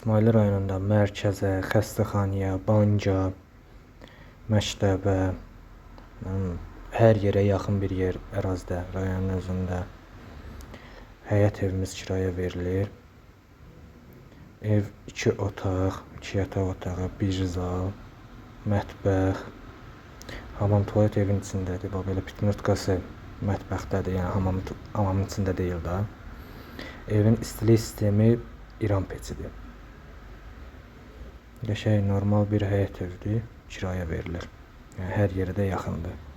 İsmayıl rayonunda mərkəzə, xəstəxanaya, banka, məktəbə, hər yerə yaxın bir yer ərazidə, rayonun özündə həyət evimiz kirayəyə verilir. Ev 2 otaq, 2 yataq otağı, 1 zal, mətbəx, hamam tualet evin içindədir. Bax belə pitnotkası mətbəxdədir. Yəni hamam hamamın içində deyil də. Evin istilik sistemi İran peçidir. Qəşəng normal bir həyət evidir, kirayəyə verilir. Yəni hər yerə də.